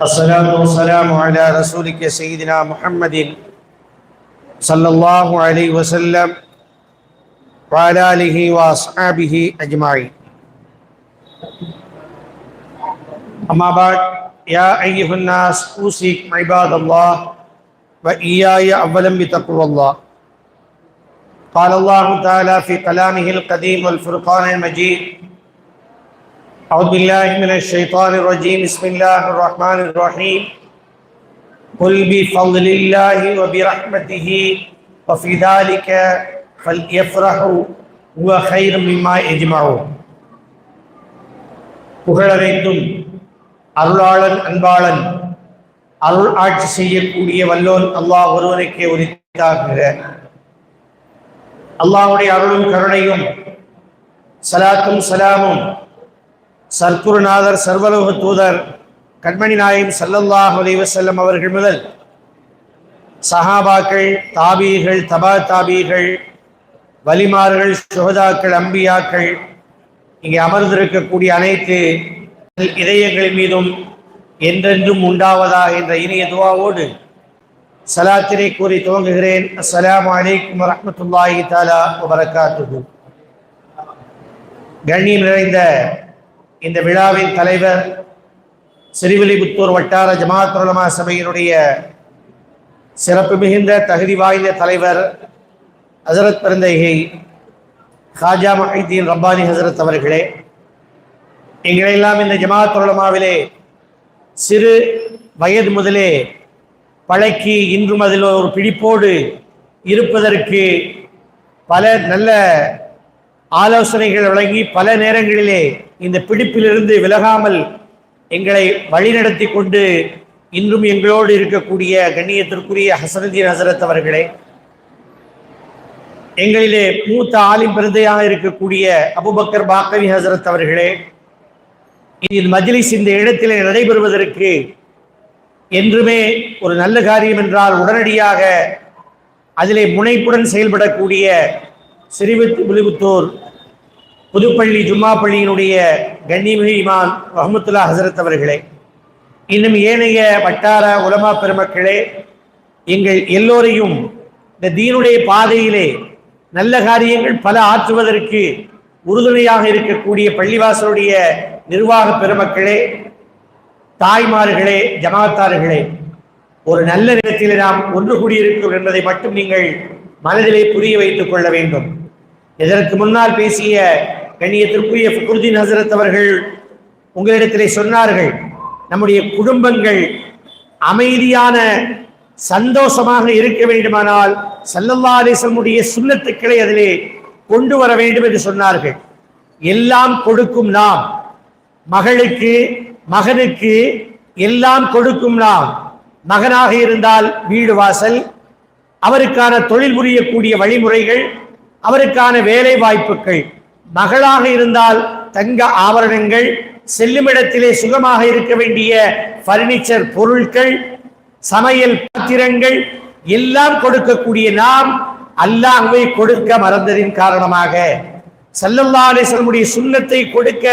الصلاة والسلام على رسولك سيدنا محمد صلى الله عليه وسلم وعلى آله وأصحابه أجمعين. أما بعد يا أيها الناس أوصيكم عباد الله وإياي أولا بتقوى الله. قال الله تعالى في كلامه القديم والفرقان المجيد أعوذ بالله من الشيطان الرجيم بسم الله الرحمن الرحيم قل بفضل الله وبرحمته وفي ذلك فليفرحوا هو خير مما يجمعون புகழனைத்தும் அருளாளன் அன்பாளன் அருள் ஆட்சி செய்யக்கூடிய வல்லோன் அல்லாஹ் ஒருவனுக்கே உரித்தாகுக அல்லாஹ்வுடைய அருளும் கருணையும் சலாத்தும் சலாமும் சர்க்குருநாதர் சர்வலோக தூதர் கண்மணி நாயம் சல்லல்லாஹ் அலைவசல்லம் அவர்கள் முதல் சஹாபாக்கள் தாபீகள் தபா தாபீகள் வலிமார்கள் சுகதாக்கள் அம்பியாக்கள் இங்கே அமர்ந்திருக்கக்கூடிய அனைத்து இதயங்கள் மீதும் என்றென்றும் உண்டாவதா என்ற இனிய துவாவோடு சலாத்தினை கூறி துவங்குகிறேன். அஸ்லாம் அலைக்கும் வரஹ்மத்துல்லாஹி தாலா வபரகாத்துஹு. கண்ணியம் நிறைந்த இந்த விழாவின் தலைவர் சிறுவில்லிபுத்தூர் வட்டார ஜமாத்துலமா சபையினுடைய சிறப்பு மிகுந்த தகுதி வாய்ந்த தலைவர் ஹசரத் பிறந்தைகை ஹாஜா மஹிதீன் ரப்பானி ஹசரத் அவர்களே எங்களெல்லாம் இந்த ஜமாத்துலமாவிலே சிறு வயது முதலே பழக்கி இன்றும் அதில் ஒரு பிடிப்போடு இருப்பதற்கு பல நல்ல ஆலோசனைகள் வழங்கி பல நேரங்களிலே இந்த பிடிப்பிலிருந்து விலகாமல் எங்களை வழிநடத்தி கொண்டு இன்றும் எங்களோடு இருக்கக்கூடிய கண்ணியத்திற்குரிய ஹசரதீன் ஹசரத் அவர்களே எங்களிலே மூத்த ஆலிம் பிரதையாக இருக்கக்கூடிய அபுபக்கர் பாக்கவி ஹசரத் அவர்களே இதில் மஜ்லிஸ் இந்த இடத்திலே நடைபெறுவதற்கு என்றுமே ஒரு நல்ல காரியம் என்றால் உடனடியாக அதிலே முனைப்புடன் செயல்படக்கூடிய சிறுவித்து புலிபுத்தூர் புதுப்பள்ளி ஜும்மா பள்ளியினுடைய கண்ணிமிகு இமான் ரஹமத்துல்லா ஹசரத் அவர்களே இன்னும் ஏனைய வட்டார உலமா பெருமக்களே எங்கள் எல்லோரையும் இந்த தீனுடைய பாதையிலே நல்ல காரியங்கள் பல ஆற்றுவதற்கு உறுதுணையாக இருக்கக்கூடிய பள்ளிவாசலுடைய நிர்வாக பெருமக்களே தாய்மார்களே ஜமாத்தார்களே ஒரு நல்ல நேரத்தில் நாம் ஒன்று கூடியிருக்கிறோம் என்பதை மட்டும் நீங்கள் மனதிலே புரிய வைத்துக் கொள்ள வேண்டும். இதற்கு முன்னால் பேசிய கண்ணியத்திற்குரிய ஃபுக்ருதீன் ஹசரத் அவர்கள் உங்களிடத்திலே சொன்னார்கள் நம்முடைய குடும்பங்கள் அமைதியான சந்தோஷமாக இருக்க வேண்டுமானால் சல்லல்லா அலிசமுடைய சுண்ணத்துக்களை அதிலே கொண்டு வர வேண்டும் என்று சொன்னார்கள். எல்லாம் கொடுக்கும் நாம். மகளுக்கு மகனுக்கு எல்லாம் கொடுக்கும் நாம். மகனாக இருந்தால் வீடு வாசல் அவருக்கான தொழில் புரியக்கூடிய வழிமுறைகள் அவருக்கான வேலை வாய்ப்புகள் மகளாக இருந்தால் தங்க ஆபரணங்கள் செல்லுமிடத்திலே சுகமாக இருக்க வேண்டிய பர்னிச்சர் பொருட்கள் சமையல் பாத்திரங்கள் எல்லாம் கொடுக்கக்கூடிய நாம் அல்லாஹுவை கொடுக்க மறந்ததின் காரணமாக சல்லல்லா அலிஸ்லமுடைய சுண்ணத்தை கொடுக்க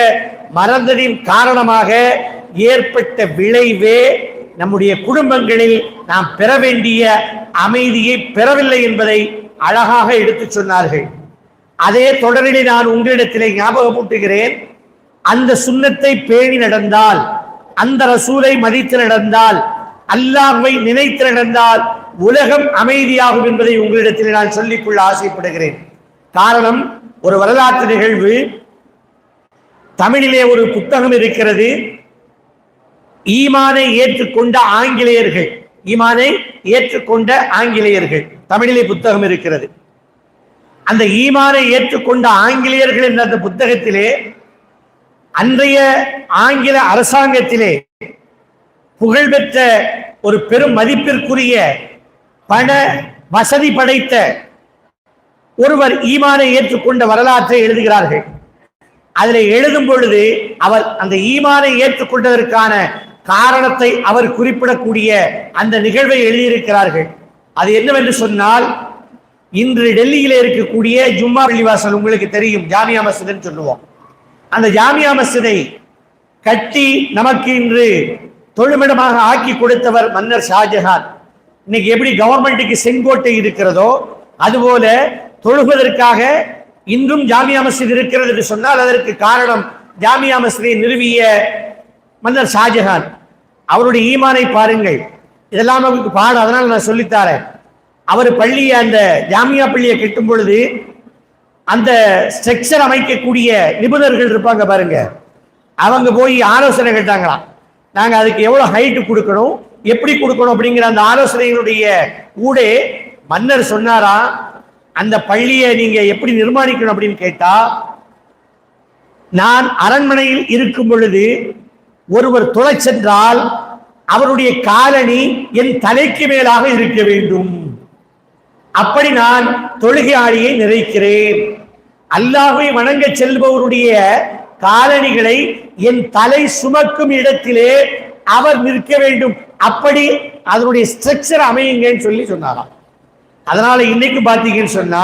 மறந்ததின் காரணமாக ஏற்பட்ட விளைவே நம்முடைய குடும்பங்களில் நாம் பெற வேண்டிய அமைதியை பெறவில்லை என்பதை அழகாக எடுத்துச் சொன்னார்கள். அதே தொடரிலே நான் உங்களிடத்திலே ஞாபகமூட்டுகிறேன் அந்த சுண்ணத்தை பேணி நடந்தால் அந்த ரசூலை மதித்து நடந்தால் அல்லாஹ்வை நினைத்து நடந்தால் உலகம் அமைதியாகும் என்பதை உங்களிடத்தில் நான் சொல்லிக்கொள்ள ஆசைப்படுகிறேன். காரணம் ஒரு வரலாற்று நிகழ்வு தமிழிலே ஒரு புத்தகம் இருக்கிறது. ஈமானை ஏற்றுக்கொண்ட ஆங்கிலேயர்கள் ஈமானை ஏற்றுக்கொண்ட ஆங்கிலேயர்கள் தமிழிலே புத்தகம் இருக்கிறது. அந்த ஈமானை ஏற்றுக்கொண்ட ஆங்கிலேயர்கள் என்ற அந்த புத்தகத்திலே அன்றைய ஆங்கில அரசாங்கத்திலே புகழ்பெற்ற ஒரு பெரும் மதிப்பிற்குரிய பண வசதி படைத்த ஒருவர் ஈமானை ஏற்றுக்கொண்ட வரலாற்றை எழுதுகிறார்கள். அதில் எழுதும் பொழுது அவர் அந்த ஈமானை ஏற்றுக்கொண்டதற்கான காரணத்தை அவர் குறிப்பிடக்கூடிய அந்த நிகழ்வை எழுதியிருக்கிறார்கள். அது என்னவென்று சொன்னால் இன்று டெல்லியில இருக்கக்கூடிய ஜும்மா பள்ளிவாசல் உங்களுக்கு தெரியும் ஜாமியா மஸ்ஜித்னு சொல்லுவோம். அந்த ஜாமியா மசிதை கட்டி நமக்கு இன்று தொழுமிடமாக ஆக்கி கொடுத்தவர் மன்னர் ஷாஜஹான். இன்னைக்கு எப்படி கவர்மெண்ட்டுக்கு செங்கோட்டை இருக்கிறதோ அதுபோல தொழுவதற்காக இன்றும் ஜாமியா மசித் இருக்கிறது என்று சொன்னால் அதற்கு காரணம் ஜாமியா மசிதை நிறுவிய மன்னர் ஷாஜஹான். அவருடைய ஈமானை பாருங்கள். இதெல்லாம் நமக்கு பாடம் அதனால் நான் சொல்லித்தாரேன் அவர் பள்ளியை அந்த ஜாமியா பள்ளியை கட்டும் பொழுது அந்த ஸ்ட்ரக்சர் அமைக்கக்கூடிய நிபுணர்கள் இருப்பாங்க பாருங்க. அவங்க போய் ஆலோசனை கேட்டாங்களாம். நாங்கள் அதுக்கு எவ்வளோ ஹைட்டு கொடுக்கணும் எப்படி கொடுக்கணும் அப்படிங்கிற அந்த ஆலோசனைகளுடைய ஊடே மன்னர் சொன்னாரா அந்த பள்ளியை நீங்கள் எப்படி நிர்மாணிக்கணும் அப்படின்னு கேட்டா நான் அரண்மனையில் இருக்கும் பொழுது ஒருவர் துளை சென்றால் அவருடைய காலணி என் தலைக்கு மேலாக இருக்க வேண்டும். அப்படி நான் தொழுகையாளியை நிறைக்கிறேன். அல்லாஹை வணங்க செல்பவருடைய காலணிகளை என் தலை சுமக்கும் இடத்திலே அவர் நிற்க வேண்டும். அப்படி அதனுடைய ஸ்ட்ரக்சர் அமையுங்கன்னு சொல்லி சொன்னாராம். அதனால இன்னைக்கு பாத்தீங்கன்னு சொன்னா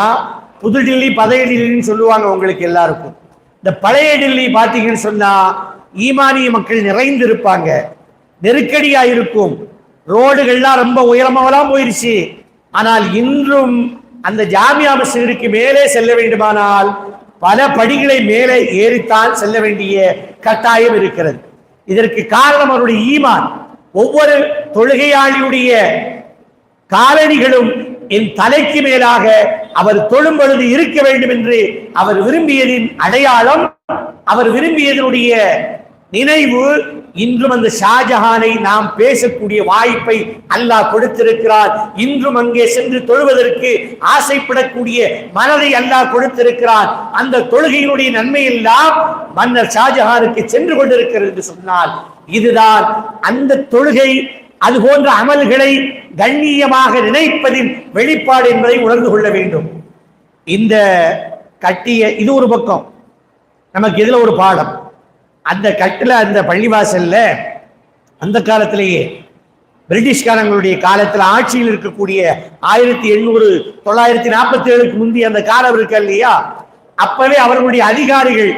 புது டில்லி பழைய டில்லின்னு சொல்லுவாங்க உங்களுக்கு எல்லாருக்கும். இந்த பழைய டில்லி பாத்தீங்கன்னு சொன்னா ஈமானிய மக்கள் நிறைந்து இருப்பாங்க நெருக்கடியா இருக்கும் ரோடுகள்லாம் ரொம்ப உயரமாவெல்லாம் போயிருச்சு. ஆனால் இன்றும் அந்த ஜாமியா மசூதிக்கு மேலே செல்ல வேண்டுமானால் பல படிகளை மேலே ஏறித்தான் செல்ல வேண்டிய கட்டாயம் இருக்கிறது. இதற்கு காரணம் அவருடைய ஈமான். ஒவ்வொரு தொழுகையாளியுடைய காலணிகளும் என் தலைக்கு மேலாக அவர் தொழும் பொழுது இருக்க வேண்டும் என்று அவர் விரும்பியதின் அடையாளம் அவர் விரும்பியதனுடைய நினைவு இன்றும் அந்த ஷாஜஹானை நாம் பேசக்கூடிய வாய்ப்பை அல்லாஹ் கொடுத்திருக்கிறார். இன்றும் அங்கே சென்று தொழுவதற்கு ஆசைப்படக்கூடிய மனதை அல்லாஹ் கொடுத்திருக்கிறார். அந்த தொழுகையினுடைய நன்மை எல்லாம் மன்னர் ஷாஜஹானுக்கு சென்று கொண்டிருக்கிறது என்று சொன்னால் இதுதான் அந்த தொழுகை அது போன்ற அமல்களை கண்ணியமாக நினைப்பதின் வெளிப்பாடு என்பதை உணர்ந்து கொள்ள வேண்டும். இந்த கட்டிய இது ஒரு பக்கம். நமக்கு இதுல ஒரு பாடம்? அந்த கட்டில் அந்த பள்ளிவாசல்ல அந்த காலத்திலேயே பிரிட்டிஷ்காரங்களுடைய காலத்தில் ஆட்சியில் இருக்கக்கூடிய ஆயிரத்தி எண்ணூறு தொள்ளாயிரத்தி நாற்பத்தி ஏழுக்கு முந்தைய அந்த காலம் இருக்கு இல்லையா? அப்பவே அவர்களுடைய அதிகாரிகள்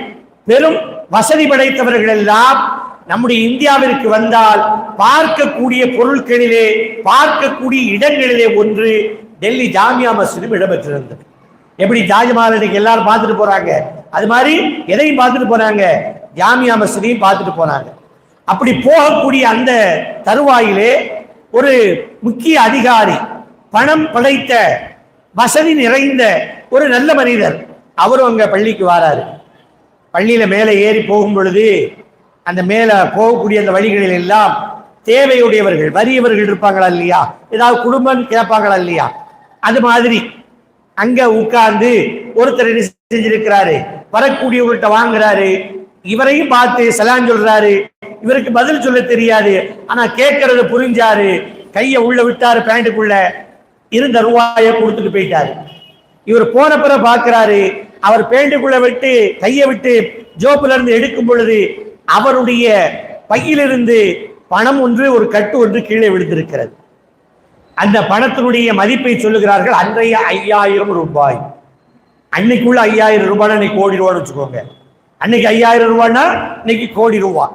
பெரும் வசதி படைத்தவர்கள் எல்லாம் நம்முடைய இந்தியாவிற்கு வந்தால் பார்க்கக்கூடிய பொருட்களிலே பார்க்கக்கூடிய இடங்களிலே ஒன்று டெல்லி ஜாமியா மசிதம் இடம்பெற்றிருந்தது. எப்படி தாஜ்மஹால் இன்னைக்கு எல்லாரும் பார்த்துட்டு போறாங்க? அது மாதிரி எதையும் பார்த்துட்டு போறாங்க? ஜாமியா மஸ்ஜிதையும் பார்த்துட்டு போறாங்க. அப்படி போகக்கூடிய அந்த தருவாயிலே ஒரு முக்கிய அதிகாரி பணம் படைத்த வசதி நிறைந்த ஒரு நல்ல மனிதர். அவரும் அங்க பள்ளிக்கு வராரு. பள்ளியில மேலே ஏறி போகும் பொழுது அந்த மேலே போகக்கூடிய அந்த வழிகளில் எல்லாம் தேவையுடையவர்கள் வறியவர்கள் இருப்பாங்களா இல்லையா? ஏதாவது குடும்பம் கேட்பாங்களா இல்லையா? அது மாதிரி அங்க உட்கார்ந்து ஒருத்தர் என்ன செஞ்சிருக்கிறாரு? வரக்கூடியவர்கிட்ட வாங்குறாரு. இவரையும் பார்த்து சலான் சொல்றாரு. இவருக்கு பதில் சொல்ல தெரியாது. ஆனா கேட்கறத புரிஞ்சாரு. கைய உள்ள விட்டாரு பேண்ட்டுக்குள்ள. இருந்த ரூபாய கொடுத்துட்டு போயிட்டாரு. இவர் போன பிற பாக்குறாரு அவர் பேண்ட்டுக்குள்ள விட்டு கையை விட்டு ஜோப்புல இருந்து எடுக்கும் பொழுது அவருடைய பையிலிருந்து பணம் ஒன்று ஒரு கட்டு ஒன்று கீழே விழுந்திருக்கிறது. அந்த பணத்தினுடைய மதிப்பை சொல்லுகிறார்கள் அன்றைய ஐயாயிரம் ரூபாய். அன்னைக்குள்ள ஐயாயிரம் ரூபாய்னா இன்னைக்கு கோடி ரூபான்னு வச்சுக்கோங்க. அன்னைக்கு ஐயாயிரம் ரூபாய்னா இன்னைக்கு கோடி ரூபாய்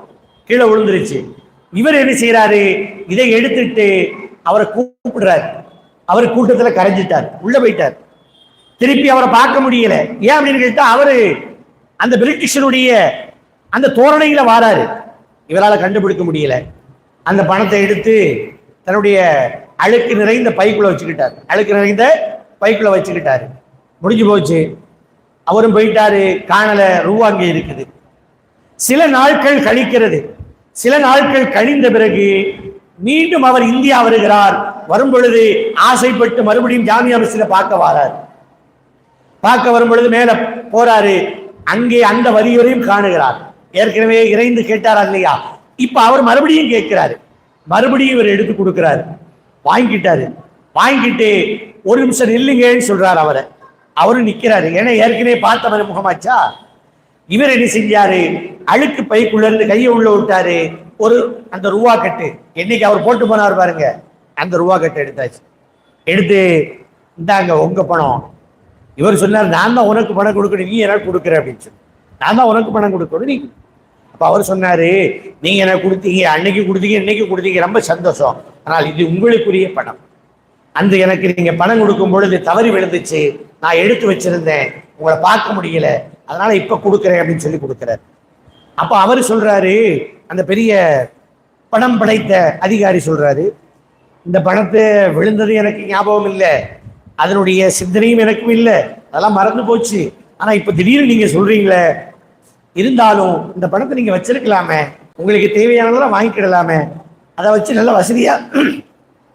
கீழே விழுந்துருச்சு. இவர் என்ன செய்யறாரு இதை எடுத்துட்டு அவரை கூப்பிடுறாரு. அவர் கூட்டத்தில் கரைஞ்சிட்டார். உள்ள போயிட்டார். திருப்பி அவரை பார்க்க முடியல. ஏன் அப்படின்னு கேட்டா அவரு அந்த பிரிட்டிஷனுடைய அந்த தோரணையில வாராரு. இவரால் கண்டுபிடிக்க முடியல. அந்த பணத்தை எடுத்து தன்னுடைய அழுக்கு நிறைந்த பைக்குள்ள வச்சுக்கிட்டார். அழுக்கு நிறைந்த பைக்குள்ள வச்சுக்கிட்டாரு. முடிஞ்சு போச்சு. அவரும் போயிட்டாரு. காணல ரூபா அங்கே இருக்குது. சில நாட்கள் கழிக்கிறது. சில நாட்கள் கழிந்த பிறகு மீண்டும் அவர் இந்தியா வருகிறார். வரும் பொழுது ஆசைப்பட்டு மறுபடியும் ஜாமியா மஸ்ஜித பார்க்க வரார். பார்க்க வரும் பொழுது மேல போறாரு. அங்கே அந்த வரியோரையும் காணுகிறார். ஏற்கனவே இறைந்து கேட்டாரா இல்லையா? இப்ப அவர் மறுபடியும் கேட்கிறாரு. மறுபடியும் இவர் எடுத்து கொடுக்கிறாரு. வாங்கிட்டாரு. வாங்கிட்டு ஒரு நிமிஷம் நில்லுங்கன்னு சொல்றாரு அவரை. அவரும் நிக்கிறாரு. ஏன்னா ஏற்கனவே பார்த்தவர் முகமாச்சா? இவர் என்ன செஞ்சாரு? அழுக்கு பைக்குள்ள இருந்து கையை உள்ள விட்டாரு. ஒரு அந்த ரூபா கட்டு. என்னைக்கு அவர் போட்டு போனார் பாருங்க. அந்த ரூபா கட்டு எடுத்தாச்சு. எடுத்து இந்தாங்க உங்க பணம். இவர் சொன்னார் நான் தான் உனக்கு பணம் கொடுக்கணும். நீ எனக்கு கொடுக்குற அப்படின்னு சொல்லி. நான் தான் உனக்கு பணம் கொடுக்கணும் நீ. அப்ப அவர் சொன்னாரு நீங்க எனக்கு கொடுத்தீங்க அன்னைக்கு கொடுத்தீங்க இன்னைக்கு கொடுத்தீங்க. ரொம்ப சந்தோஷம். ஆனால் இது உங்களுக்குரிய பணம். அந்த எனக்கு நீங்க பணம் கொடுக்கும் பொழுது தவறி விழுந்துச்சு. நான் எடுத்து வச்சிருந்தேன். உங்களை பார்க்க முடியல. அதனால இப்ப கொடுக்குறேன் அப்படின்னு சொல்லி கொடுக்குறாரு. அப்ப அவர் சொல்றாரு அந்த பெரிய பணம் படைத்த அதிகாரி சொல்றாரு இந்த பணத்தை விழுந்தது எனக்கு ஞாபகம் இல்லை. அதனுடைய சிந்தனையும் எனக்கும் இல்லை. அதெல்லாம் மறந்து போச்சு. ஆனா இப்ப திடீர்னு நீங்க சொல்றீங்களே இருந்தாலும் இந்த பணத்தை நீங்க வச்சிருக்கலாமே. உங்களுக்கு தேவையானதெல்லாம் வாங்கிக்கிடலாமே. அதை வச்சு நல்ல வசதியா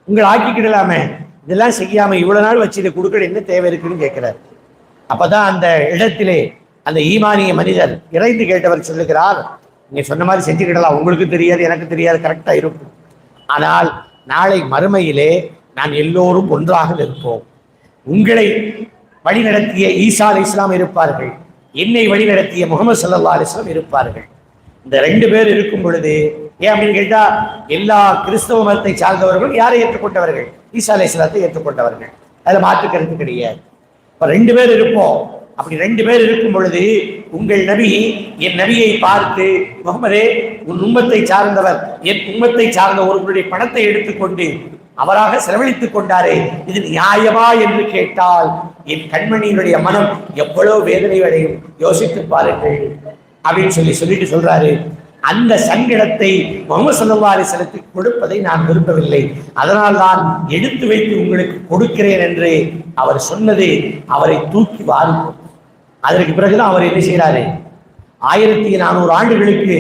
உங்களை ஆக்கிக்கிடலாமே. இதெல்லாம் செய்யாம இவ்வளவு நாள் வச்சு இதை கொடுக்கற என்ன தேவை இருக்குன்னு கேட்கிறார். அப்பதான் அந்த இடத்திலே அந்த ஈமானிய மனிதர் இறைந்து கேட்டவர் சொல்லுகிறார் நீங்க சொன்ன மாதிரி செஞ்சுக்கிடலாம் உங்களுக்கு தெரியாது எனக்கு தெரியாது கரெக்டா இருக்கும். ஆனால் நாளை மறுமையிலே நாம் எல்லோரும் ஒன்றாக நிற்போம். உங்களை வழிநடத்திய ஈசா அலி இஸ்லாம் இருப்பார்கள் என்னை வழிநடத்திய முகமது சல்லா அலிஸ்லாம் இருப்பார்கள். இந்த ரெண்டு பேர் இருக்கும் பொழுது ஏன் அப்படின்னு கேட்டா எல்லா கிறிஸ்தவ மதத்தை சார்ந்தவர்களும் யாரை ஏற்றுக்கொண்டவர்கள்? ஈசா சிலத்தை ஏற்றுக்கொண்டவர்கள். அதுல மாற்று கருத்து கிடையாது. இப்ப ரெண்டு பேர் இருப்போம். அப்படி ரெண்டு பேர் இருக்கும் பொழுது உங்கள் நபி என் நபியை பார்த்து முகமதே உன் உம்மத்தை சார்ந்தவர் என் உம்மத்தை சார்ந்த ஒருவருடைய பணத்தை எடுத்துக்கொண்டு அவராக செலவழித்துக் கொண்டாரே இது நியாயமா என்று கேட்டால் என் கண்மணியினுடைய மனம் எவ்வளவு வேதனை அடையும் யோசித்து பாருங்கள். அப்படின்னு சொல்லி சொல்லிட்டு சொல்றாரு. அந்த சங்கடத்தை முகமது கொடுப்பதை நான் விரும்பவில்லை. அதனால் தான் எடுத்து வைத்து உங்களுக்கு கொடுக்கிறேன் என்று அவர் சொன்னது அவரை தூக்கி வாரும். அதற்கு பிறகுதான் அவர் என்ன செய்கிறாரு? ஆயிரத்தி நானூறு ஆண்டுகளுக்கு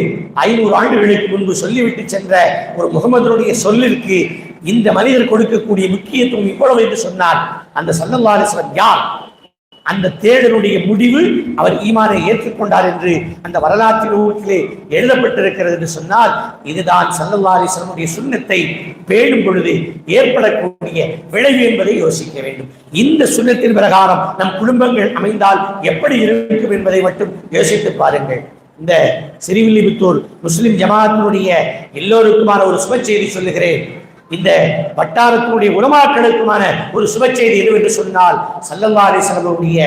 ஐநூறு ஆண்டுகளுக்கு முன்பு சொல்லிவிட்டு சென்ற ஒரு முகமதனுடைய சொல்லிற்கு இந்த மனிதர் கொடுக்கக்கூடிய முக்கியத்துவம் இவ்வளவு என்று சொன்னார். அந்த சல்லல்லா யார்? அந்த தேடலுடைய முடிவு அவர் ஈமானை ஏற்றுக்கொண்டார் என்று அந்த வரலாற்று நூலிலே எழுதப்பட்டிருக்கிறது என்று சொன்னால் இதுதான் சல்லல்லாரி அலிஸ்லமுடைய சுண்ணத்தை. பேணும் பொழுது ஏற்படக்கூடிய விளைவு என்பதை யோசிக்க வேண்டும். இந்த சுண்ணத்தின் பிரகாரம் நம் குடும்பங்கள் அமைந்தால் எப்படி இருக்கும் என்பதை மட்டும் யோசித்து பாருங்கள். இந்த சிறிவில்லிபுத்தூர் முஸ்லிம் ஜமாத்தினுடைய எல்லோருக்குமான ஒரு சுப செய்தி சொல்லுகிறேன். இந்த வட்டாரத்தினுடைய உலமாக்களுக்குமான ஒரு சுப செய்தி எதுவென்று சொன்னால் சல்லல்லாரி அலிஸ்லமுடைய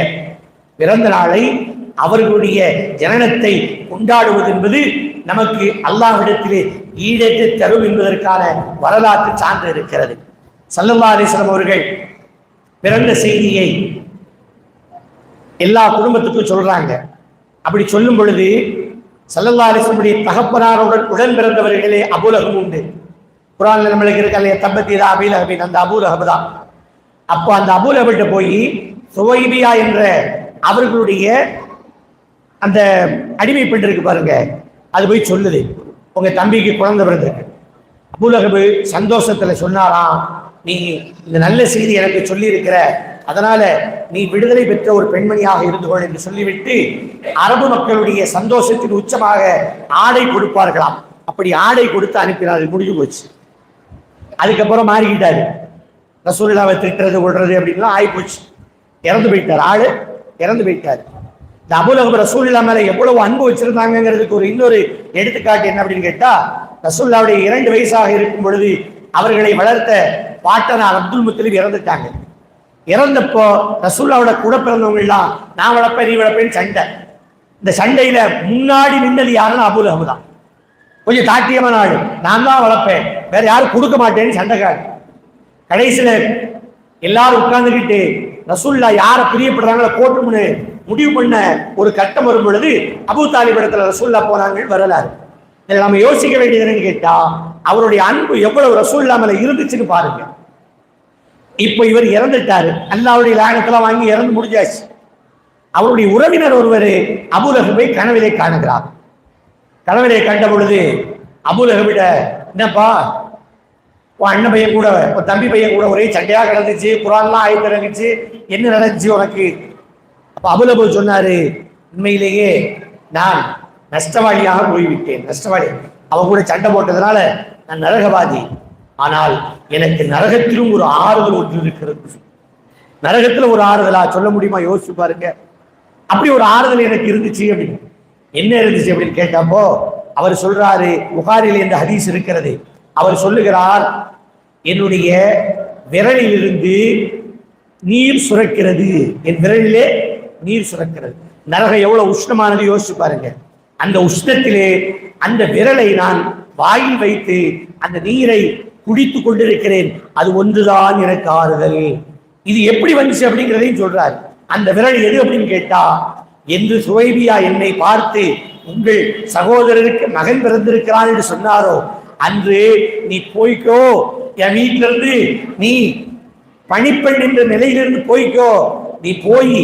பிறந்த நாளை அவர்களுடைய ஜனனத்தை கொண்டாடுவது என்பது நமக்கு அல்லாஹிடத்திலே ஈடேற்று தரும் என்பதற்கான வரலாற்று சான்று இருக்கிறது. சல்லல்லா அலிஸ்லாம் அவர்கள் பிறந்த செய்தியை எல்லா குடும்பத்துக்கும் சொல்றாங்க. அப்படி சொல்லும் பொழுது சல்லல்லா அலிஸ்லமுடைய தகப்பனாருடன் உடன் பிறந்தவர்களே அபுலகம் உண்டு. குரான் நம்மளுக்கு இருக்க இல்லையா தப்பத்தீதா அபிலஹபின் அந்த அபூலஹப் தான். அப்போ அந்த அபூலஹபிட்ட போய் சுவைபியா என்ற அவர்களுடைய அந்த அடிமை பெண் இருக்கு பாருங்க அது போய் சொல்லுது. உங்க தம்பிக்கு குழந்தை பிறந்திருக்கு. அபூலகபு சந்தோஷத்துல சொன்னாராம் நீ இந்த நல்ல செய்தி எனக்கு சொல்லி இருக்கிற அதனால நீ விடுதலை பெற்ற ஒரு பெண்மணியாக இருந்துகொள் என்று சொல்லிவிட்டு அரபு மக்களுடைய சந்தோஷத்தின் உச்சமாக ஆடை கொடுப்பார்களாம். அப்படி ஆடை கொடுத்து அனுப்பினார்கள் முடிஞ்சு போச்சு. அதுக்கப்புறம் மாறிக்கிட்டாரு. ரசூல்லாவை திட்டுறது விடுறது அப்படின்லாம் ஆகி போச்சு இறந்து போயிட்டார் ஆளு இறந்து போயிட்டார். இந்த அபுலகம் ரசூல்லா மேல எவ்வளவு அன்பு வச்சிருந்தாங்கிறதுக்கு ஒரு இன்னொரு எடுத்துக்காட்டு என்ன அப்படின்னு கேட்டா ரசூல்லாவுடைய இரண்டு வயசாக இருக்கும் பொழுது அவர்களை வளர்த்த பாட்டனார் அப்துல் முத்தலிப் இறந்துட்டாங்க. இறந்தப்போ ரசூல்லாவோட கூட பிறந்தவங்க எல்லாம் நான் வளர்ப்பேன் நீ வளர்ப்பேன்னு சண்டை. இந்த சண்டையில முன்னாடி நின்னது யாருன்னா அபுலகம் தான். கொஞ்சம் தாட்டியமான ஆளு நான் தான் வளர்ப்பேன். வேற யாரும் கொடுக்க மாட்டேன்னு சண்டைக்காரு கடைசியில் எல்லாரும் உட்கார்ந்துக்கிட்டு ரசூல்லா யாரை பிரியப்படுறாங்களோ போட்டும்னு முடிவு பண்ண ஒரு கட்டம் வரும் பொழுது அபு தாலிப் இடத்துல ரசூல்லா போனாங்கன்னு வரலாறு. இதில் நம்ம யோசிக்க வேண்டியதுன்னு கேட்டால் கேட்டா அவருடைய அன்பு எவ்வளவு ரசூல்லா மேல இருந்துச்சுன்னு பாருங்க. இப்போ இவர் இறந்துட்டாரு. அல்லாவுடைய லாகத்தெல்லாம் வாங்கி இறந்து முடிஞ்சாச்சு. அவருடைய உறவினர் ஒருவர் அபுலகபை கனவிலே காணுகிறார். தலைவரை கண்ட பொழுது அபுலகபிட என்னப்பா? உன் அண்ணன் பையன் கூட உன் தம்பி பையன் கூட ஒரே சண்டையாக கிடந்துச்சு குரான்லாம் ஆகி திறந்துச்சு என்ன நடந்துச்சு உனக்கு? அப்போ அபுலபு சொன்னாரு உண்மையிலேயே நான் நஷ்டவாளியாக போய்விட்டேன் நஷ்டவாளி. அவன் கூட சண்டை போட்டதுனால நான் நரகவாதி. ஆனால் எனக்கு நரகத்திலும் ஒரு ஆறுதல் ஒன்று இருக்கிறது. நரகத்தில் ஒரு ஆறுதலா? சொல்ல முடியுமா? யோசிச்சு பாருங்க. அப்படி ஒரு ஆறுதல் எனக்கு இருந்துச்சு அப்படின்னு. என்ன இருந்துச்சு அப்படின்னு கேட்டப்போ அவர் சொல்றாரு புகாரில் இந்த ஹதீஸ் இருக்கிறது. அவர் சொல்லுகிறார் என்னுடைய விரலிலிருந்து நீர் சுரக்கிறது. என் விரலிலே நீர் சுரக்கிறது. நரகம் எவ்வளவு உஷ்ணமானது யோசிச்சு பாருங்க. அந்த உஷ்ணத்திலே அந்த விரலை நான் வாயில் வைத்து அந்த நீரை குடித்து கொண்டிருக்கிறேன். அது ஒன்றுதான் எனக்கு ஆறுதல். இது எப்படி வந்துச்சு அப்படிங்கிறதையும் சொல்றாரு. அந்த விரல் எது அப்படின்னு கேட்டா என்று சுவைபியா என்னை பார்த்து உங்கள் சகோதரருக்கு மகன் பிறந்திருக்கிறான் என்று சொன்னாரோ? அன்று நீ போய்க்கோ. என் வீட்டிலிருந்து நீ பணிப்பெண் என்ற நிலையிலிருந்து போய்க்கோ. நீ போய்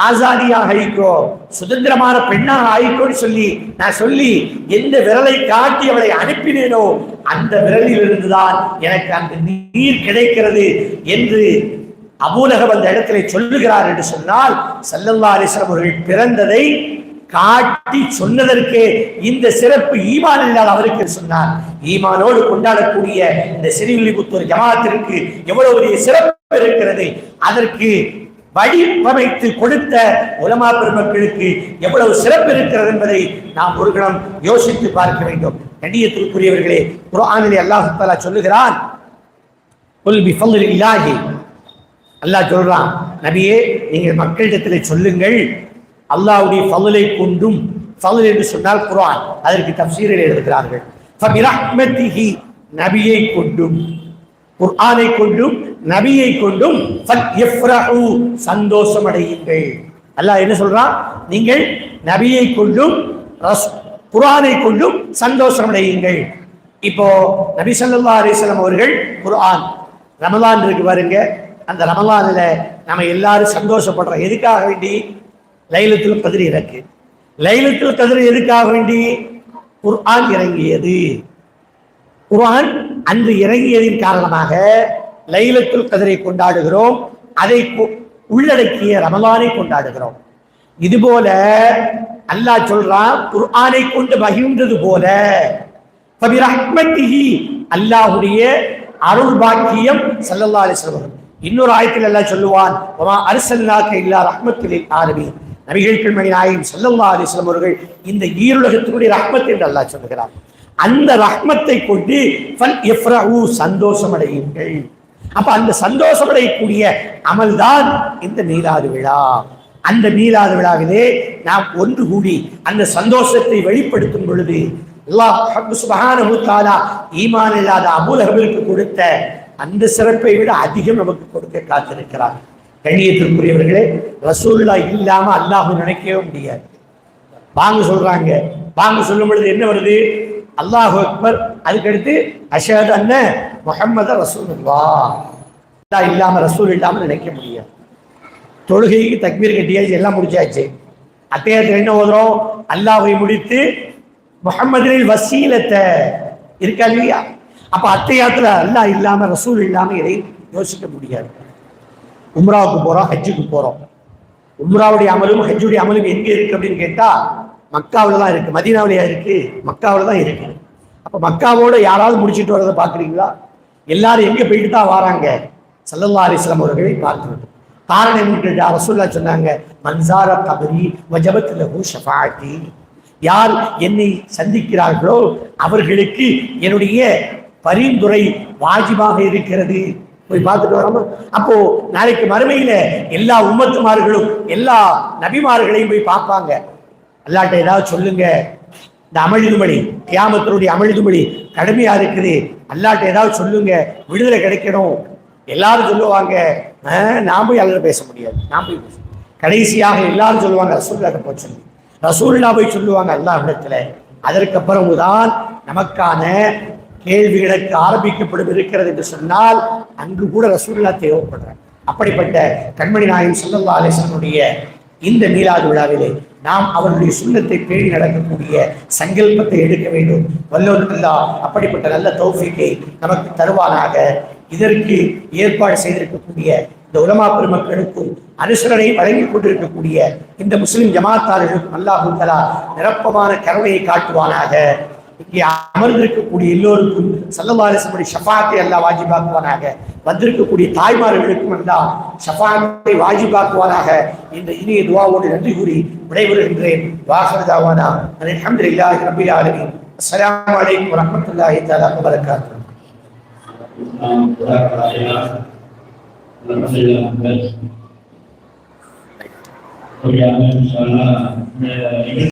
ஆசாதியாக ஆகிக்கோ சுதந்திரமான பெண்ணாக ஆகிக்கோன்னு சொல்லி நான் சொல்லி எந்த விரலை காட்டி அவளை அனுப்பினேனோ அந்த விரலில் இருந்துதான் எனக்கு அந்த நீர் கிடைக்கிறது என்று அபூலகம் அந்த இடத்திலே சொல்லுகிறார் என்று சொன்னால் சல்லல்லா அலிஸ்லாம் அவர்கள் பிறந்ததை காட்டி சொன்னதற்கே இந்த சிறப்பு ஈமான் இல்லாத அவருக்கு சொன்னார் ஈமானோடு கொண்டாடக்கூடிய இந்த சிறுவில்லிபுத்தூர் ஜமாத்திற்கு எவ்வளவு பெரிய சிறப்பு இருக்கிறது அதற்கு வடிவமைத்து கொடுத்த உலமா பெருமக்களுக்கு எவ்வளவு சிறப்பு இருக்கிறது என்பதை நாம் ஒரு கணம் யோசித்து பார்க்க வேண்டும். கண்ணியத்திற்குரியவர்களே குர்ஆனிலே அல்லாஹ் தஆலா சொல்லுகிறான் அல்லாஹ் சொல்றான் நபியே நீங்கள் மக்களிடத்தில் சொல்லுங்கள் அல்லாஹ்வுடைய ஃபضலை கொண்டும் ஃபضல் என்று சொன்னால் குரான் அதற்கு தப்சீரில் எழுதுகிறார்கள். நபியை கொண்டும் குர்ஆனை கொண்டும் நபியை கொண்டும் சந்தோஷம் அடையுங்கள் அல்லாஹ் என்ன சொல்றான்? நீங்கள் நபியை கொண்டும் ரஸ் கொண்டும் சந்தோஷம் அடையுங்கள் இப்போ நபி சல்லா அலிஸ்லாம் அவர்கள் குர்ஆன் ரமலான் இருக்கு பாருங்க அந்த ரமலானில் நம்ம எல்லாரும் சந்தோஷப்படுறோம். எதுக்காக வேண்டி? லைலத்தில் கதிர் இறக்கு. லைலத்தில் கதிர் எதுக்காக வேண்டி? குர்ஆன் இறங்கியது. குர்ஆன் அன்று இறங்கியதின் காரணமாக லைலத்துல் கதிரை கொண்டாடுகிறோம். அதை உள்ளடக்கிய ரமலானை கொண்டாடுகிறோம். இதுபோல அல்லாஹ் சொல்றான் குர்ஆனை கொண்டு மகிழ்ந்தது போல அல்லாஹுடைய அருள் பாக்கியம் செல்லல்லா அலைஹி இன்னொரு ஆயத்தில் எல்லாம் சொல்லுவான் வமா அர்சல்னாக இல்லா ரஹ்மத்துல் லில் நபிகள் மணி நாயகம் ஸல்லல்லாஹு அலிஸ்லம் அவர்கள் இந்த ஈருலகத்தினுடைய ரஹ்மத் என்று அல்லாஹ் சொல்லுகிறார். அந்த ரஹ்மத்தை கொண்டு ஃபல் இஃப்ரஹு சந்தோஷம் அடையுங்கள் அப்ப அந்த சந்தோஷம் அடையக்கூடிய அமல்தான் இந்த மீலாது விழா. அந்த மீலாது விழாவிலே நாம் ஒன்று கூடி அந்த சந்தோஷத்தை வெளிப்படுத்தும் பொழுது அல்லாஹ் ரப்பு ஈமான் இல்லாத அபூலஹபிற்கு கொடுத்த அந்த சிறப்பை விட அதிகம் நமக்கு கொடுக்க காத்திருக்கிறார். கண்ணியத்திற்குரியவர்களே ரசூல்லா இல்லாம அல்லாஹ் நினைக்கவே முடியாது. வாங்க சொல்றாங்க. வாங்க சொல்லும் பொழுது என்ன வருது? அல்லாஹ் அக்பர் அதுக்கடுத்து அஷாத் அண்ணன் முகமது ரசூலுல்லா. அல்லாஹ் இல்லாம ரசூல் இல்லாம நினைக்க முடியாது. தொழுகைக்கு தக்மீர் கட்டியாச்சு எல்லாம் முடிச்சாச்சு. அத்தையத்தில் என்ன ஓதுறோம்? அல்லாஹை முடித்து முகமதில் வசீலத்தை. இருக்கா இல்லையா? அப்ப அத்தையாத்துல அல்லா இல்லாம ரசூல் இல்லாம இதை யோசிக்க முடியாது. உம்ராவுக்கு போறோம் ஹஜ்ஜுக்கு போறோம். உம்ராவுடைய அமலும் ஹஜ்ஜுடைய அமலும் எங்க இருக்கு அப்படின்னு கேட்டா மக்காவில் தான் இருக்கு. மதீனாவிலையா இருக்கு? மக்காவில் தான் இருக்கு. அப்ப மக்காவோட யாராவது முடிச்சிட்டு வரதை பாக்குறீங்களா? எல்லாரும் எங்க போயிட்டு தான் வராங்க? சல்லல்லா அலிஸ்லாம் அவர்களை பார்க்கிறது. காரணம் என்னன்னு கேட்டா ரசூல்லா சொன்னாங்க மன்சார கபரி வஜபத் லஹு யார் என்னை சந்திக்கிறார்களோ அவர்களுக்கு என்னுடைய பரிந்துரை வாஜிபாக இருக்கிறது. போய் பார்த்துட்டு வராம அப்போ நாளைக்கு மறுமையில எல்லா உம்மத்துமார்களும் எல்லா நபிமார்களையும் போய் பார்ப்பாங்க. அல்லாட்ட ஏதாவது சொல்லுங்க. இந்த அமளிதுமணி கியாமத்தினுடைய அமளிதுமணி கடுமையா இருக்குது. அல்லாட்ட ஏதாவது சொல்லுங்க. விடுதலை கிடைக்கணும். எல்லாரும் சொல்லுவாங்க. நான் போய் அல்ல பேச முடியாது. நான் போய் பேச கடைசியாக எல்லாரும் சொல்லுவாங்க ரசூல்லாட்ட போய் சொல்லி. ரசூல்லா போய் சொல்லுவாங்க அல்லாஹ் இடத்துல. அதற்கு தான் நமக்கான கேள்விகளுக்கு ஆரம்பிக்கப்படும் இருக்கிறது என்று சொன்னால் அங்கு கூட ரசூல்லா தேவைப்படுறாங்க அப்படிப்பட்ட கண்மணி நாயகம் ஸல்லல்லாஹு அலைஹி இந்த மீலாது விழாவிலே நாம் அவருடைய சுண்ணத்தை பேணி நடக்கக்கூடிய சங்கல்பத்தை எடுக்க வேண்டும். வல்லோர் அல்லாஹ் அப்படிப்பட்ட நல்ல தௌஃபிக்கை நமக்கு தருவானாக. இதற்கு ஏற்பாடு செய்திருக்கக்கூடிய இந்த உலமா பெருமக்களுக்கும் அனுசரணை வழங்கிக் கொண்டிருக்கக்கூடிய இந்த முஸ்லிம் ஜமாத்தார்களுக்கும் அல்லாஹு நிரப்பமான கருணையை காட்டுவானாக. இங்கே அமர்ந்திருக்கக்கூடிய எல்லோருக்கும் சல்லவாரிசமுடி ஷஃபாத்தை அல்லாஹ் வாஜிபாக்குவானாக. வந்திருக்கக்கூடிய தாய்மார்களுக்கும் அல்லாஹ் ஷஃபாத்தை வாஜிபாக்குவானாக இந்த இனிய துவாவோடு நன்றி கூறி விடைபெறுகின்றேன். வாசனதாவானா வாஹர்தாவானா அல்ஹம்துலில்லாஹி ரப்பில் ஆலமீன். அஸ்ஸலாமு அலைக்கும் வரஹ்மத்துல்லாஹி தஆலா வபரகாத்துஹு. Alhamdulillah.